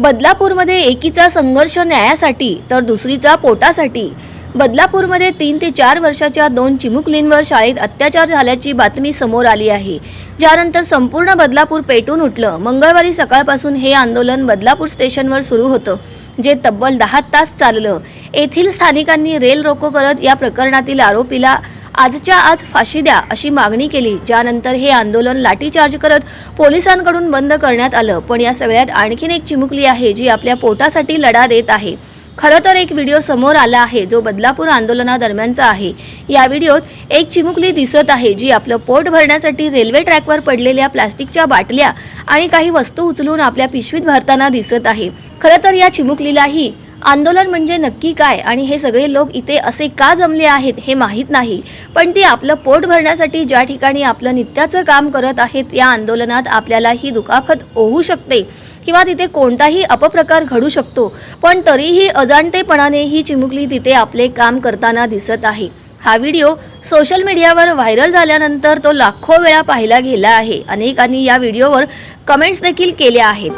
बदलापूरमध्ये एकीचा संघर्ष न्यायासाठी तर दुसरीचा पोटासाठी. बदलापूरमध्ये तीन ते चार वर्षाच्या दोन चिमुकलींवर शाळेत अत्याचार झाल्याची बातमी समोर आली आहे. ज्यानंतर संपूर्ण बदलापूर पेटून उठलं. मंगळवारी सकाळपासून हे आंदोलन बदलापूर स्टेशनवर सुरू होतं जे तब्बल दहा तास चाललं. येथील स्थानिकांनी रेल रोको करत या प्रकरणातील आरोपीला आजच्या आज फाशी द्या अशी मागणी केली. ज्यानंतर हे आंदोलन लाठीचार्ज करत पोलिसांकडून बंद करण्यात आलं. पण या सगळ्यात आणखीन एक चिमुकली आहे जी आपल्या पोटासाठी लढा देत आहे. खरं तर एक व्हिडिओ समोर आला आहे जो बदलापूर आंदोलनादरम्यानचा आहे. या व्हिडिओत एक चिमुकली दिसत आहे जी आपलं पोट भरण्यासाठी रेल्वे ट्रॅकवर पडलेल्या प्लास्टिकच्या बाटल्या आणि काही वस्तू उचलून आपल्या पिशवीत भरताना दिसत आहे. खरं तर या चिमुकलीलाही आंदोलन म्हणजे नक्की काय आणि हे सगळे लोक इथे असे का जमले आहेत हे माहीत नाही. पण ती आपलं पोट भरण्यासाठी ज्या ठिकाणी आपलं नित्याचं काम करत आहेत या आंदोलनात आपल्याला ही दुखापत होऊ शकते किंवा तिथे कोणताही अपप्रकार घडू शकतो. पण तरीही अजाणतेपणाने ही चिमुकली तिथे आपले काम करताना दिसत आहे. हा व्हिडिओ सोशल मीडियावर व्हायरल झाल्यानंतर तो लाखो वेळा पाहिला गेला आहे. अनेकांनी या व्हिडिओवर कमेंट्स देखील केल्या आहेत.